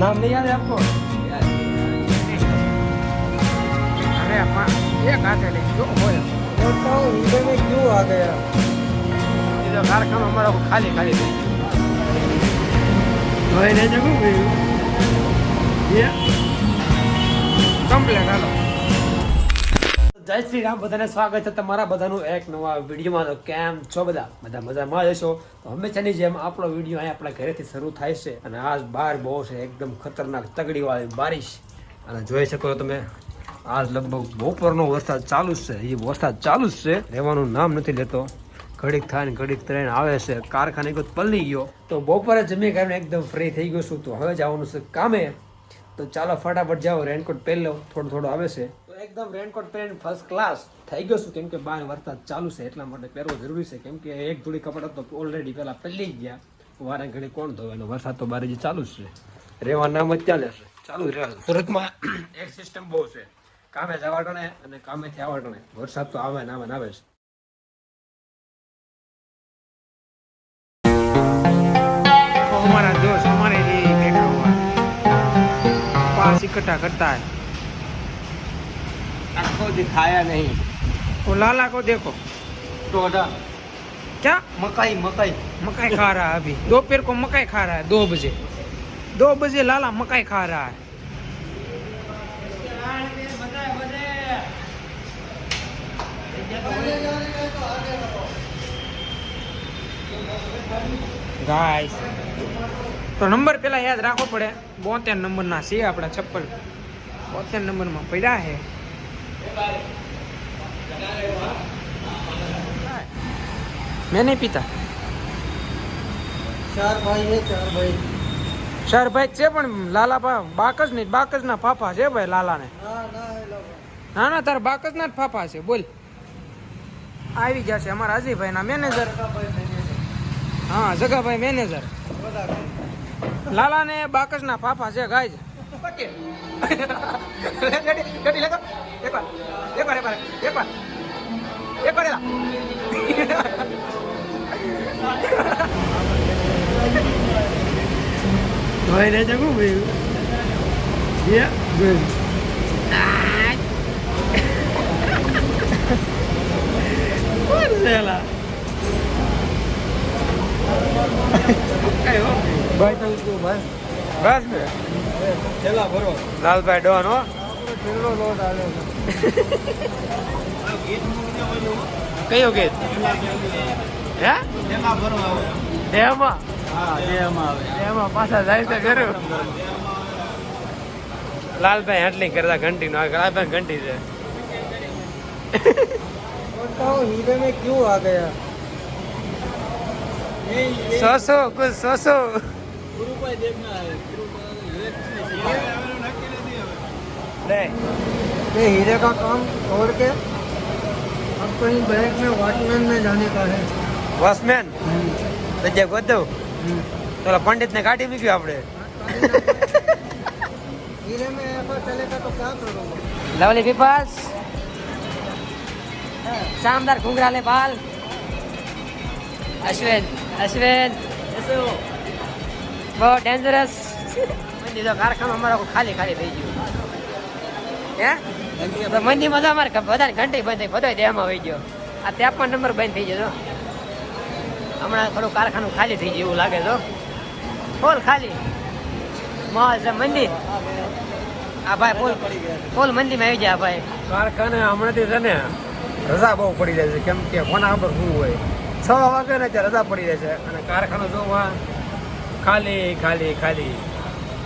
नाम नहीं याद है आपको अरे अपा ये कहाँ चले क्यों हो बताओ उधर में क्यों आ गया इधर कार्यक्रम हमारा खाली खाली थे तो ये नहीं जगह ये कम लगा लो જય શ્રી રામ, બધાને સ્વાગત છે તમારા બધાનું એક નવા વિડીયોમાં તો કેમ છો બધા? બધા મજામાં જશો તો હંમેશાની જેમ આપણો વીડિયો અહીંયા આપણા ઘરેથી શરૂ થાય છે અને આજ બહાર બહુ છે, એકદમ ખતરનાક, તગડીવાળી બારિશ. અને જોઈ શકો તમે, આજ લગભગ બપોરનો વરસાદ ચાલુ જ છે. એ વરસાદ ચાલુ જ છે. રહેવાનું નામ નથી લેતો. ઘડીક થાય ને ઘડીક ત્રણ આવે છે. કારખાને એક પલ્લી ગયો. તો બપોરે જમી કરીને એકદમ ફ્રી થઈ ગયો છું. તો હવે જવાનું છે કામે. તો ચાલો ફટાફટ જાઓ રેનકોટ પહેરી લો. થોડું થોડું આવે છે. એકદમ રેનકોટ પહેરીને ફર્સ્ટ ક્લાસ થઈ ગયો છું કેમ કે બહાર વરસાદ ચાલુ છે એટલા માટે પહેરવો જરૂરી છે કેમ કે એક જોડી કપડાં તો ઓલરેડી પહેલા પહેલી જ ગયા વારે ઘડી કોણ ધોવે અને વરસાદ તો બારે જે ચાલુ જ છે રહેવા નામ જ ચાલે છે ચાલુ જ રહે સુરતમાં એક સિસ્ટમ બહુ છે કામે જવા ટણે અને કામેથી આવવા ટણે વરસાદ તો આવે ને આવે ને આવે છે देखो हमारा दोस्त हमारे लिए बैठा हुआ है पास इकट्ठा करता है આખો દિખાયા નહીં वो लाला को देखो ટોડા क्या મકાઈ મકાઈ मकाई खा रहा है अभी दोपहर को मकाई खा रहा है दो बजे दो बजे लाला मकाई खा रहा है ગાઈસ તો નંબર પેલા યાદ રાખવો પડે બોતેર નંબરના છે આપણા ચપ્પલ બોતેર નંબરમાં પડ્યા છે મેં નહીં પીતા. ચાર ભાઈ હે ચાર ભાઈ. ચાર ભાઈ છે પણ લાલા પા બાકસ નહીં બાકસ ના ફાફા છે ભાઈ લાલાને. ના ના ના તારા બાકસ ના જ ફાફા છે બોલ. આવી જશે અમારા અજીભાઈ ના મેનેજર હા જગાભાઈ મેનેજર લાલા ને બાકસ ના ફાફા છે ગાય ભાઈ ને જગું ભાઈ યે ભાઈ કોણ છે એલા? કઈ હો ભાઈ. તો તું ભાઈ બસ ને છેલ્લા ભરો લાલભાઈ ડોન હો. કયું ગીત? લાલભાઈ હેન્ડલિંગ કરતા ઘંટી નો લાલભાઈ ઘંટી છે. હીરે મેં ક્યુ આ સો કુછ સો ગુરુભાઈ દેખના ये हीरे का काम छोड़ के अब कहीं बैंक में वॉचमैन में जाने का है વોચમેન જગ્યા ગોદવ તો પંડિત ને કાઢી મૂક્યું આપણે हीरे में ऐसा चलेगा तो क्या करूँगा લવલી પીપલ્સ શાનદાર ઘૂંઘરા લે બાલ અશ્વિન અશ્વિન ऐसे हो બહુ ડેન્જરસ મંદી તો કારખાનું અમારો ખાલી ખાલી થઈ ગયું. હે? મંદી તો અમારે બધાને ઘંટી બંધ થઈ બધો દેહમાં વહી ગયો. આ ત્રેપન નંબર બંધ થઈ ગયો હમણાં થોડું કારખાનું ખાલી થઈ ગયું એવું લાગે તો. ફૂલ ખાલી. મોલ છે મંદિર. આ ભાઈ ફૂલ ફૂલ મંદિરમાં આવી જાય ભાઈ. કારખાને હમણાંથી છે ને રજા બહુ પડી જાય છે. કેમ કે કોના પર શું હોય? છ વાગે ને રજા પડી જાય છે. અને કારખાનું જોવા ખાલી ખાલી ખાલી.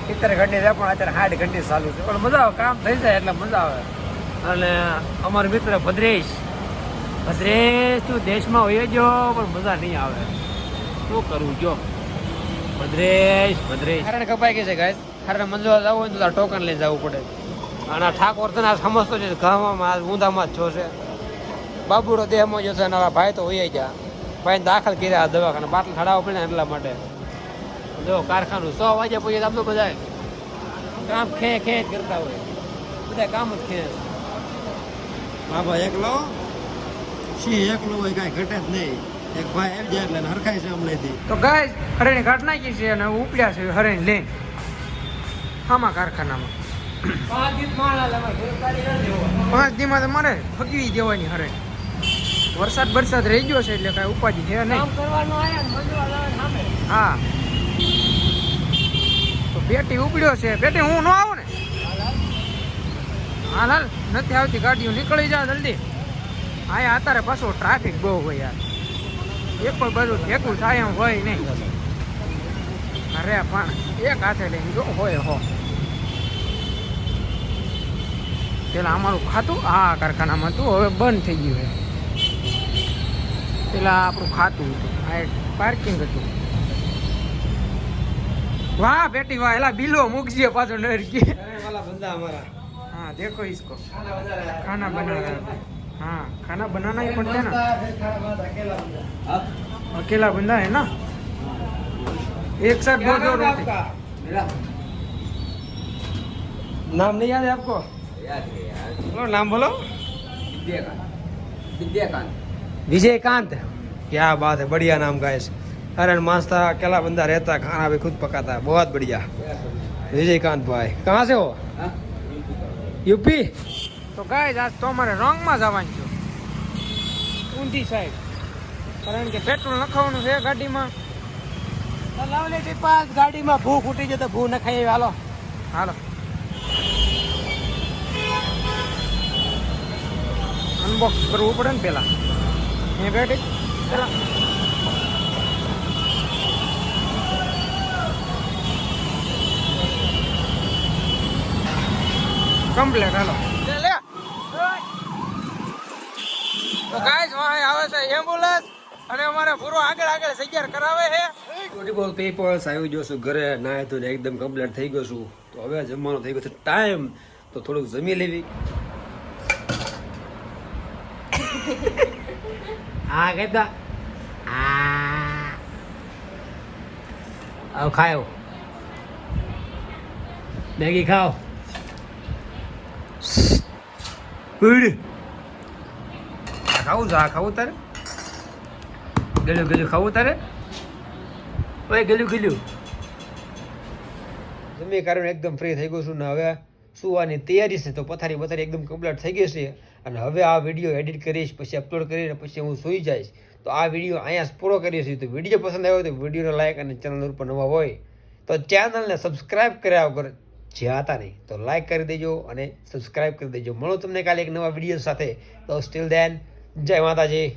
સિત્તેર ઘંટી છે પણ અત્યારે સાઠ ઘંટી ચાલુ છે. પણ મજા આવે કામ થઈ જાય એટલે મજા આવે. અને અમારો મિત્ર ભદ્રેશ. ભદ્રેશ તું દેશમાં હોય ગયો પણ મજા નહીં આવે. શું કરવું જો. ભદ્રેશ ભદ્રેશ. કારણ કપાઈ ગઈ છે ગાય કારણ મંજવા જવું હોય ને તો ટોકન લઈને જવું પડે. અને આ ઠાકોર તને આ સમજતો છે ગામમાં આ ઊંધામાં જ છો છે. બાબુરો દેહમાં જોશે અને ભાઈ તો હોય ગયા. ભાઈ દાખલ કર્યા આ દવાખાને. બાટલ ખડાવવા પડે ને એટલા માટે. જો કારખાનું સો વાગ્યા પછી આપણે બધા કામ ખે ખે જ કરતા હોય. બધા કામ જ ખે. બાબા એકલો? સિંહ એકલો હોય કાંઈ ઘટે જ નહીં. એક ભાઈ આવી જાય એટલે હરખાય છે હમણાંથી. તો ગાય હરણી કાઢ નાખી છે અને ઉપડ્યા છે હરણી લે આમાં કારખાનામાં. પાંચ. દીમાં તો મારે ફગવી દેવાની હરે. વરસાદ બરસાદ રહી ગયો છે એટલે કાંઈ ઉપાધિ છે નહીં. કામ કરવાનું આયા ને મંજૂર લાવે સામે. હા. તો પેટી ઉપડ્યો છે. પેટી હું ન આવું ને? હાલ હાલ. નથી આવતી, ગાડીઓ નીકળી જાવ જલ્દી. અહીંયા અત્યારે પાછો ટ્રાફિક બહુ હોય યાર. એક પણ બધું ભેગું થાય એમ હોય નહીં. અરે પણ એક હાથે લઈને જો, હોય હો. પેલા અમારું ખાતું, આ કારખાનામાં હતું, હવે બંધ થઈ ગયું છે. પેલા આપણું ખાતું હતું, આ પાર્કિંગ હતું. વાહ બેટી વાહ એલા બિલો મૂકજે પાછો નરકી અરે વાલા બંદા અમારા. हाँ देखो इसको ખાના વધારે. खाना बना रहा है हाँ खाना बनाना ही पड़ता है ना बनता, फिर खाना बनाता, अकेला बंदा। अकेला बंदा है ना एक साथ क्या दो दो नाम है रोटी आपका? नाम नहीं याद है आपको बोलो नाम बोलो विजयकांत क्या बात है बढ़िया नाम का है अरे मस्त था अकेला बंदा रहता खाना भी खुद पकाता है बहुत बढ़िया विजयकांत भाई कहाँ से हो यूपी તો ગાય આજ તો અમારે રોંગમાં જવાનું છે ઊંધી સાઈડ કારણ કે પેટ્રોલ નખાવાનું છે ગાડીમાં લવલેટી પાસ ગાડીમાં ભૂખ ઉઠી જતો ભૂ ન ખાઈ હાલો હાલો અનબોક્સ કરવું પડે ને પેલા એ બેઠી પેલા કમ્પ્લેટ હાલો. લે લે. તો ગાઈસ વાહે આવે છે એમ્બ્યુલન્સ અને અમારે પૂરો આગળ આગળ સૈયાર કરાવે છે. પેપર્સ આવી ગયો છું ઘરે. નાય તો એકદમ કમ્પ્લીટ થઈ ગયો છું. તો હવે જમવાનો થઈ ગયો છે. ટાઈમ તો થોડુંક જમી લેવી. હા કહેતા ખાયો મેગી ખાઓ. આ ખાવું આ ખાવું તારે? ગેલું ગેલું ખાવું તારે? ઓય, ગલ્યું ગલ્યું. જમી કારણ એકદમ ફ્રી થઈ ગયો છું ને હવે સુવાની તૈયારી છે, તો પથારી પથારી એકદમ કમ્પ્લીટ થઈ ગઈ છે. અને હવે આ વીડિયો એડિટ કરીશ, પછી અપલોડ કરીને પછી હું સૂઈ જઈશ. તો આ વીડિયો અહીંયા પૂરો કરીએ છીએ. તો વીડિયો પસંદ આવ્યો તો વિડીયોને લાઈક અને ચેનલ ઉપર નવા હોય તો ચેનલને સબસ્ક્રાઇબ કર્યા વગર જ્યાં હતા નહીં, તો લાઈક કરી દેજો અને સબસ્ક્રાઈબ કરી દેજો. મળો તમને કાલે એક નવા વીડિયો સાથે. તો સ્ટીલ દેન જય માતાજી.